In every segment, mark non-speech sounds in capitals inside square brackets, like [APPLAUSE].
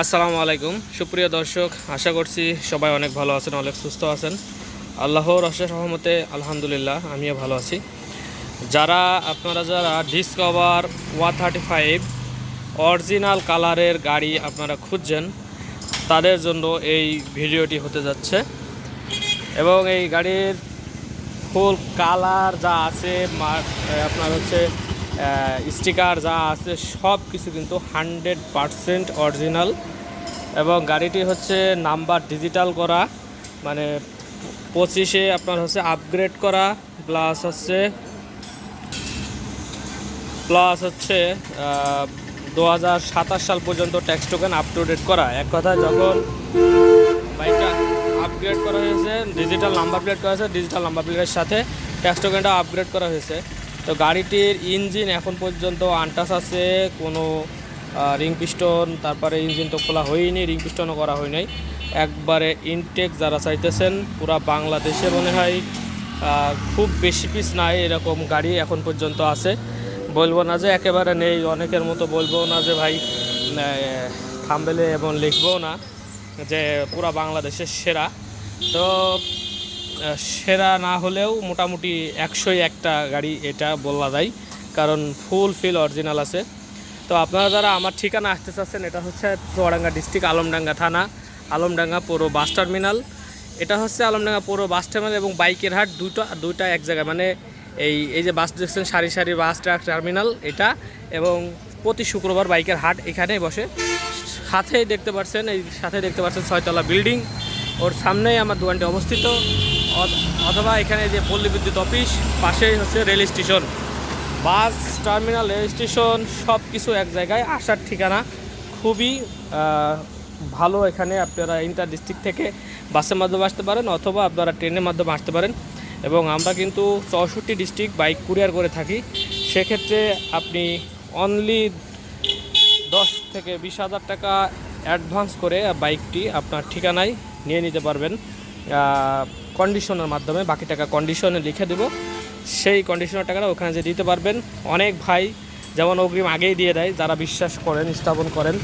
আসসালামু আলাইকুম। সুপ্রিয় দর্শক, আশা করছি সবাই অনেক ভালো আছেন, অনেক সুস্থ আছেন। আল্লাহর অশেষ রহমতে, আলহামদুলিল্লাহ, আমিও ভালো আছি। যারা, আপনারা যারা discover one thirty five original কালারের গাড়ি আপনারা খুঁজছেন, তাদের জন্য এই ভিডিওটি হতে যাচ্ছে। এবং এই গাড়ির ফুল কালার যা আছে আপনার হচ্ছে স্টিকার যা আছে সব কিছু কিন্তু হান্ড্রেড পারসেন্ট অরিজিনাল। এবং গাড়িটি হচ্ছে নাম্বার ডিজিটাল করা মানে পঁচিশে আপনার হচ্ছে আপগ্রেড করা প্লাস হচ্ছে প্লাস হচ্ছে দু হাজার সাতাশ সাল পর্যন্ত tax token up to date করা। এক কথায় যখন বাইকটা আপগ্রেড করা হয়েছে ডিজিটাল নাম্বার প্লেট করা হয়েছে ডিজিটাল নাম্বার প্লেটের সাথে ট্যাক্স টোকেনটা আপগ্রেড করা হয়েছে। তো গাড়িটির ইঞ্জিন এখন পর্যন্ত আনটাস আছে, কোনো রিং পিস্টন, তারপরে ইঞ্জিন তো খোলা হয়নি, রিং পিস্টনও করা হয় নাই। একবারে ইনটেক যারা চাইতেছেন, পুরা বাংলাদেশে মনে হয় খুব বেশি পিস নাই এরকম গাড়ি এখন পর্যন্ত আছে। বলব না যে একেবারে নেই, অনেকের মতো বলব না যে ভাই থামবেলে এবং লিখব না, যে পুরা বাংলাদেশের সেরা। তো সেরা না হলেও মোটামুটি একশোই একটা গাড়ি এটা বলা যায়, কারণ ফুল ফিল অরিজিনাল আছে। তো আপনারা যারা আমার ঠিকানা আসতে চাচ্ছেন, এটা হচ্ছে চুয়াডাঙ্গা ডিস্ট্রিক্ট আলমডাঙ্গা থানা, আলমডাঙ্গা পৌর বাস টার্মিনাল এটা হচ্ছে আলমডাঙ্গা পৌর বাস টার্মিনাল এবং বাইকের হাট দুটো, দুইটা এক জায়গায় মানে এই এই যে বাস দেখছেন সারি সারি বাস ট্রাক টার্মিনাল এটা, এবং প্রতি শুক্রবার বাইকের হাট এখানেই বসে। সাথেই দেখতে পাচ্ছেন এই সাথে দেখতে পাচ্ছেন ছয়তলা বিল্ডিং ওর সামনেই আমার দোকানটি অবস্থিত। অথবা এখানে যে পল্লী বিদ্যুৎ অফিস, পাশেই হচ্ছে rail station. Bus, terminal, rail station সব কিছু এক জায়গায়। আসার ঠিকানা খুবই ভালো এখানে। আপনারা ইন্টার ডিস্ট্রিক্ট থেকে বাসের মাধ্যমে আসতে পারেন অথবা আপনারা ট্রেনের মাধ্যমে আসতে পারেন। এবং আমরা কিন্তু চৌষট্টি ডিস্ট্রিক্ট বাইক কুরিয়ার করে থাকি। সেক্ষেত্রে আপনি অনলি দশ থেকে বিশ হাজার টাকা অ্যাডভান্স করে বাইকটি আপনার ঠিকানায় নিয়ে নিতে পারবেন। কন্ডিশনের মাধ্যমে বাকি টাকা কন্ডিশনে লিখে দেব। সেই কন্ডিশনের টাকাটা ওখানে যে দিতে পারবেন, অনেক ভাই যেমন অগ্রিম আগেই দিয়ে দেয়, যারা বিশ্বাস করেন, স্থাপন করেন।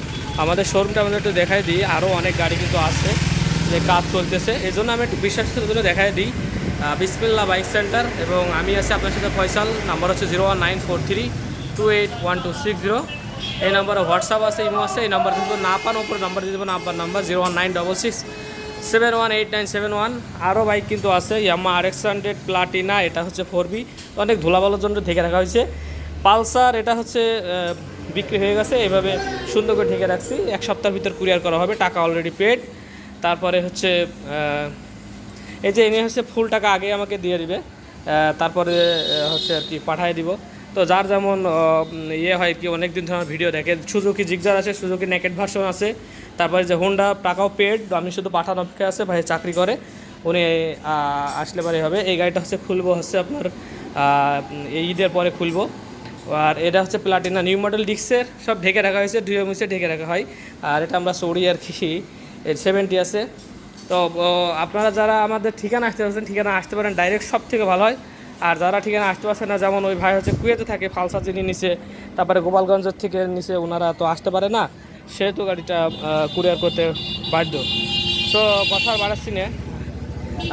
আমাদের শোরুমটা আমাদের একটু দেখাই দিই আরও অনেক গাড়ি কিন্তু আছে যে কাজ চলতেছে। এই জন্য আমি একটু বিশ্বাসের জন্য দেখাই দিই। বিসমিল্লা বাইক সেন্টার এবং আমি আছি আপনার সাথে ফয়সাল নাম্বার হচ্ছে zero one nine four three two eight one two six zero এই নাম্বারে হোয়াটসঅ্যাপ আছে, ইমো আছে, এই নাম্বার যদি না পান ওপরে নাম্বার দিয়ে দেবেন আপনার number zero one nine double six seven one eight nine seven one আরও বাইক কিন্তু আছে Yamaha R X hundred Platina এটা হচ্ছে ফোর বি অনেক ধুলাবালোর জন্য ঢেকে রাখা হয়েছে। পালসার এটা হচ্ছে বিক্রি হয়ে গেছে এভাবে সুন্দর করে ঢেকে রাখছি। এক সপ্তাহের ভিতর কুরিয়ার করা হবে, টাকা অলরেডি পেড তারপরে হচ্ছে এই যে ইনি হচ্ছে, ফুল টাকা আগে আমাকে দিয়ে দিবে। তারপরে হচ্ছে আর কি পাঠিয়ে দিব। তো যার যেমন ইয়ে হয় কি অনেক দিন ধরে আমার ভিডিও দেখে। সুজুকি জিগজার আছে সুজুকি নেকেট ভার্সন আছে। তারপরে যে হোন্ডা টাকাও পেড আমি শুধু পাঠানো অপেক্ষা আছে, ভাই চাকরি করে। উনি আসলে পরে হবে। এই গাড়িটা হচ্ছে খুলবো, হচ্ছে আপনার এই ঈদের পরে খুলবো। আর এটা হচ্ছে প্লাটিনা নিউ মডেল ডিক্সের সব ঢেকে রাখা হয়েছে, দুই মিসে ঢেকে রাখা হয়। আর এটা আমরা সৌরি আর কি সেভেন্টি আছে। তো আপনারা যারা আমাদের ঠিকানা আসতে পারছেন, ঠিকানা আসতে পারেন ডাইরেক্ট সব থেকে ভালো হয়। আর যারা ঠিকানা আসতে পারছে না, যেমন ওই ভাই হচ্ছে কুয়েতে থাকে ফালসা চিনি নিচে, তারপরে গোপালগঞ্জের থেকে নিচে ওনারা তো আসতে পারে না, সেহেতু গাড়িটা কুরিয়ার করতে বাধ্য। তো কথা বাড়াচ্ছি না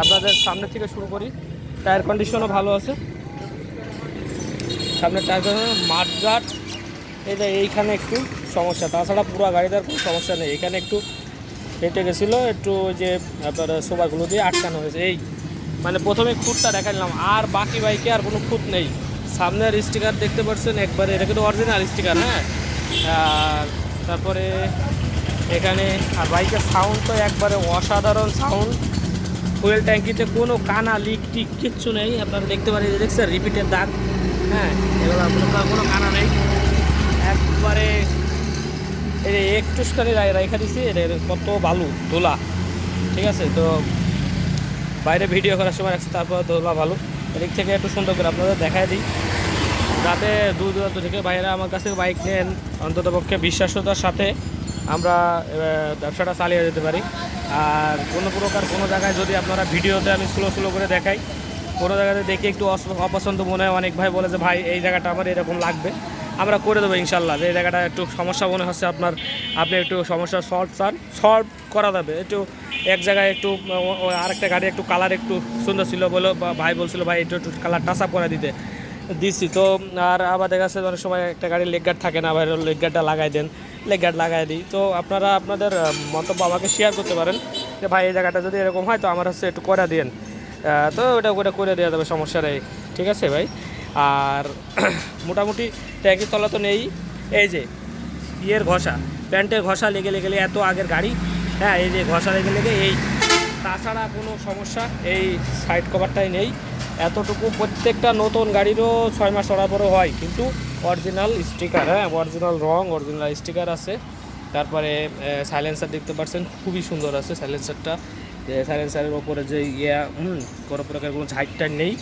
আপনাদের সামনে থেকে শুরু করি। টায়ার কন্ডিশনও ভালো আছে। সামনে টায়ার মাঠঘাট এই যে এইখানে একটু সমস্যা। তাছাড়া পুরো গাড়িটার কোনো সমস্যা নেই। এখানে একটু হেঁটে গেছিল, একটু ওই যে আপনার সোফাগুলো দিয়ে আটকানো হয়েছে। এই মানে প্রথমে খুঁতটা দেখালাম আর বাকি বাইকে আর কোনো খুঁত নেই। সামনের স্টিকার দেখতে পাচ্ছেন, একবারে এটা কিন্তু অরিজিনাল স্টিকার হ্যাঁ? আর তারপরে এখানে, আর বাইকের সাউন্ড তো একবারে অসাধারণ সাউন্ড ফুয়েল ট্যাঙ্কিতে কোনো কানা লিক টিক কিচ্ছু নেই। আপনারা দেখতে পারেন দেখছেন রিপিটের দাগ হ্যাঁ? এগুলো আপনার কোনো কানা নেই। একবারে একটুখানি রেখা দিছি, এটা কত বালু দোলা ঠিক আছে? তো বাইরে ভিডিও করার সময় রাখছি, তারপর দোলা ভালো। এদিক থেকে একটু সুন্দর করে আপনাদের দেখায় দিই। যাতে দূর দূরান্ত থেকে বাইরে আমার কাছে বাইক নেন, অন্তত পক্ষে বিশ্বাসতার সাথে আমরা ব্যবসাটা চালিয়ে যেতে পারি। আর কোনো প্রকার কোনো জায়গায় যদি আপনারা ভিডিওতে আমি স্লো স্লো করে দেখাই, কোনো জায়গাতে দেখে একটু অপছন্দ মনে হয়, অনেক ভাই বলে যে, ভাই, এই জায়গাটা আমার এরকম লাগবে। আমরা করে দেবো ইনশাল্লাহ। যে জায়গাটা একটু সমস্যা মনে হচ্ছে আপনার, আপনি একটু সমস্যা সলভ চান সলভ করা যাবে। একটু এক জায়গায় একটু আরেকটা গাড়ি একটু কালার একটু সুন্দর ছিল বলে ভাই বলছিল, ভাই, একটু একটু কালার টাচ আপ করে দিতে। দিচ্ছি তো আর আবার দেখা যাচ্ছে অনেক সময় একটা গাড়ির লেগ গার্ড থাকে না, ভাই লেগ গার্ডটা লাগাই দেন লেগ গার্ড লাগাই দিই। তো আপনারা আপনাদের মন্তব্য আমাকে শেয়ার করতে পারেন যে, ভাই, এই জায়গাটা যদি এরকম হয়, তো আমার হচ্ছে একটু করে দিন তো ওটা ওটা করে দেওয়া যাবে, সমস্যা নেই। ঠিক আছে, ভাই? আর [CLEARS THROAT] মোটামুটি ট্যাঙ্কির তলা তো নেই। এই যে, ইয়ের ঘষা, প্যান্টের ঘষা লেগে লেগে, এত আগের গাড়ি। হ্যাঁ এই যে ঘষা লেগে লেগে এই তাছাড়া কোনো সমস্যা, এই সাইড কভারটাই নেই। এতটুকু প্রত্যেকটা নতুন গাড়িরও ছয় মাস পরেও হয়, কিন্তু অরিজিনাল স্টিকার হ্যাঁ অরিজিনাল রং অরিজিনাল স্টিকার আছে। তারপরে সাইলেন্সার দেখতে পাচ্ছেন, খুবই সুন্দর আছে সাইলেন্সারটা সাইলেন্সারের ওপরে যে ইয়া কোনো প্রকার কোনো ঝাইটটা নেই।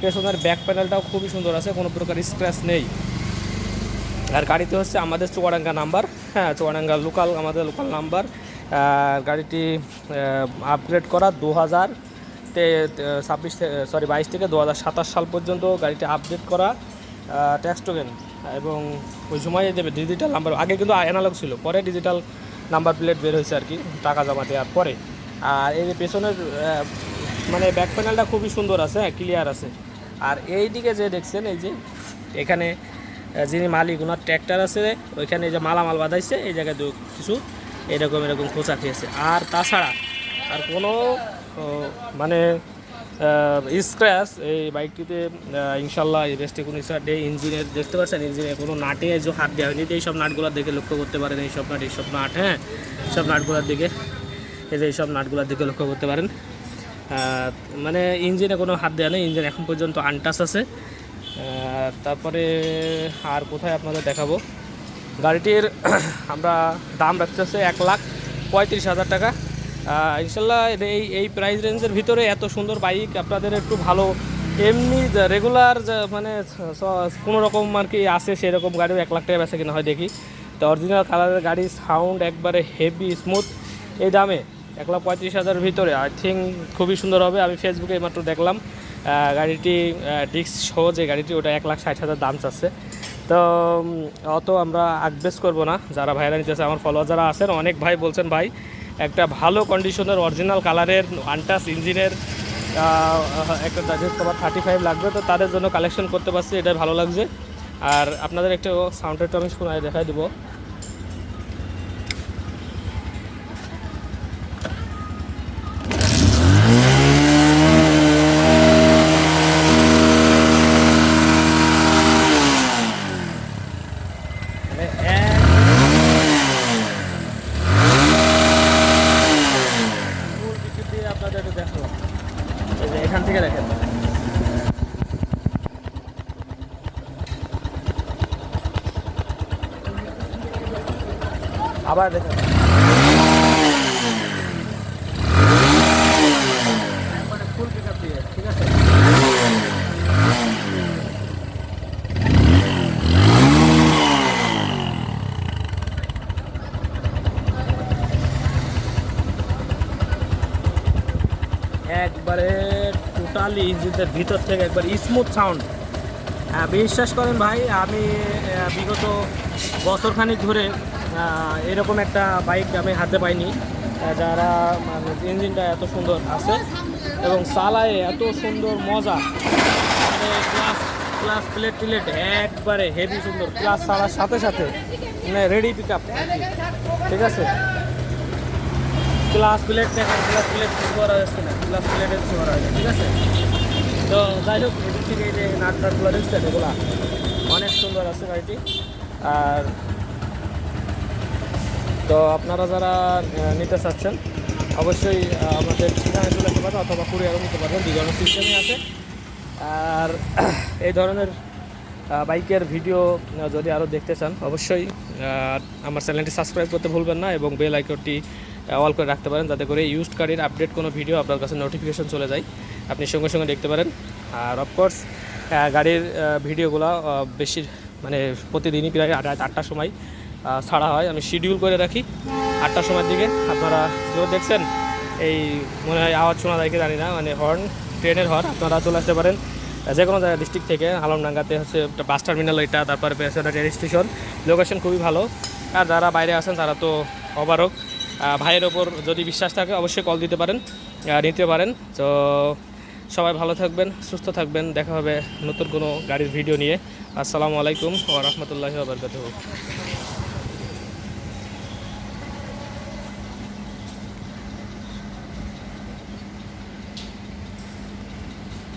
পেছনের ব্যাক প্যানেলটাও খুবই সুন্দর আছে, কোনো প্রকার স্ক্র্যাচ নেই। আর গাড়িতে হচ্ছে আমাদের চুয়াডাঙ্গা নাম্বার হ্যাঁ চুয়াডাঙ্গা লোকাল আমাদের লোকাল নাম্বার গাড়িটি আপগ্রেড করা দু হাজার ছাব্বিশ সরি বাইশ থেকে দু হাজার সাতাশ সাল পর্যন্ত গাড়িটি আপডেট করা ট্যাক্স টোকেন এবং ওই সময় দেবে ডিজিটাল নাম্বার আগে কিন্তু অ্যানালগ ছিল, পরে ডিজিটাল নাম্বার প্লেট বের হয়েছে আর কি, টাকা জমা দেওয়ার পরে। আর এই যে পেছনের মানে ব্যাক প্যানেলটা খুবই সুন্দর আছে ক্লিয়ার আছে। আর এই দিকে যে দেখছেন, এই যে এখানে যিনি মালিক ওনার ট্র্যাক্টর আছে, ওইখানে যে মালামাল বাঁধাইছে, এই জায়গায় কিছু এরকম এরকম খোঁচা খেয়েছে। আর তাছাড়া আর কোনো মানে স্ক্র্যাচ এই বাইকটিতে ইনশাল্লাহ এই বেস্টে কোনো স্ক্র্যাচ ইঞ্জিনের, দেখতে পাচ্ছেন ইঞ্জিনে কোনো নাটে যে হাত দেওয়া হয়নি। তো এইসব নাটগুলোর দিকে লক্ষ্য করতে পারেন এইসব নাট এইসব নাট হ্যাঁ? সব নাটগুলোর দিকে, এই যে এইসব নাটগুলোর দিকে লক্ষ্য করতে পারেন। মানে ইঞ্জিনে কোনো হাত দেওয়া নেই। ইঞ্জিন এখন পর্যন্ত আনটাস আছে। তারপরে আর কোথায় আপনাদের দেখাবো? গাড়িটির [CLEARS THROAT] আমরা দাম রাখতেছে এক লাখ পঁয়ত্রিশ হাজার টাকা। ইনশাল্লাহ এই এই প্রাইস রেঞ্জের ভিতরে এত সুন্দর বাইক আপনাদের একটু ভালো। এমনি রেগুলার মানে কোনো রকম আর কি আসে সেরকম গাড়িও এক লাখ টাকা বেচা কিনা হয় দেখি। তো অরিজিনাল কালারের গাড়ি সাউন্ড একবারে হেভি স্মুথ এই দামে এক লাখ পঁয়ত্রিশ হাজারের ভিতরে। আই থিঙ্ক খুবই সুন্দর হবে। আমি ফেসবুকে মাত্র দেখলাম। গাড়িটি ডিস্ক সহ যে গাড়িটি, ওটা এক লাখ ষাট হাজার দাম চাচ্ছে। তো অত আমরা আগবেস করব না। যারা ভাইরা নিতেছে, আমার ফলোয়ার যারা আছেন, অনেক ভাই বলছেন, ভাই, একটা ভালো কন্ডিশনের অরিজিনাল কালারের আনটাস ইঞ্জিনের একটা ডাজেস কভার থার্টি ফাইভ লাগবে, তো তাদের জন্য কালেকশন করতে পারছি, এটাই ভালো লাগছে। আর আপনাদের একটু সাউন্ডটা একটু আমি শোনায় দেখাই দিব মানে এক ফুল টিকিট দিয়ে আপনাদের একটু দেখালাম এই যে এখান থেকে দেখেন। আবার দেখেন একবারে ফুল পিক দিয়ে ঠিক আছে একবারে টোটালি ইঞ্জিনের ভিতর থেকে একবার স্মুথ সাউন্ড বিশ্বাস করেন ভাই, আমি বিগত বছরখানিক ধরে এরকম একটা বাইক আমি হাতে পাইনি যারা মানে ইঞ্জিনটা এত সুন্দর আছে এবং চালায় এত সুন্দর মজা। মানে ক্লাস ক্লাস প্লেট টিলেট একবারে হেভি সুন্দর। ক্লাস চালার সাথে সাথে মানে রেডি পিক আপ ঠিক আছে? ক্লাস প্লেট দেখেন ক্লাস প্লেট করা যাচ্ছে না ক্লাস প্লেটের করা হয়েছে, ঠিক আছে? তো যাই হোক, এদিক থেকে এই যে নাট নাটগুলো দেখছেন, এগুলা অনেক সুন্দর আছে গাড়িটি। আর তো আপনারা যারা নিতে চাচ্ছেন, অবশ্যই আমাদের ঠিকানায় চলে আসতে পারেন অথবা কুরিয়ারও নিতে পারবেন দুই ধরনের সিস্টেমই আছে। আর [CLEARS THROAT] এই ধরনের বাইকের ভিডিও যদি আরও দেখতে চান, অবশ্যই আমার চ্যানেলটি সাবস্ক্রাইব করতে ভুলবেন না এবং বেল আইকনটি অল করে রাখতে পারেন, যাতে করে ইউজড গাড়ির আপডেট কোনো ভিডিও আপনার কাছে নোটিফিকেশন চলে যায়। আপনি সঙ্গে সঙ্গে দেখতে পারেন। আর অফকোর্স গাড়ির ভিডিওগুলো বেশি মানে প্রতিদিনই প্রায় আট আটটার সময় ছাড়া হয়। আমি শিডিউল করে রাখি। আটটার সময়ের দিকে আপনারা কেউ দেখছেন, এই মনে হয় আওয়াজ শোনা যায় কি জানি না মানে হর্ন ট্রেনের হর্ন আপনারা চলে আসতে পারেন। যে কোনো জায়গা ডিস্ট্রিক্ট থেকে, আলমডাঙ্গাতে হচ্ছে একটা বাস টার্মিনাল এটা, তারপরে পেছনে রেল স্টেশন লোকেশন খুবই ভালো। আর যারা বাইরে আছেন, তারা তো অবারক ভাইয়ের ওপর যদি বিশ্বাস থাকে, অবশ্যই কল দিতে পারেন নিতে পারেন। তো সবাই ভালো থাকবেন, সুস্থ থাকবেন। দেখা হবে নতুন কোনো গাড়ির ভিডিও নিয়ে। আসসালামু আলাইকুম ও রহমতুল্লাহ ওবরকাতুহু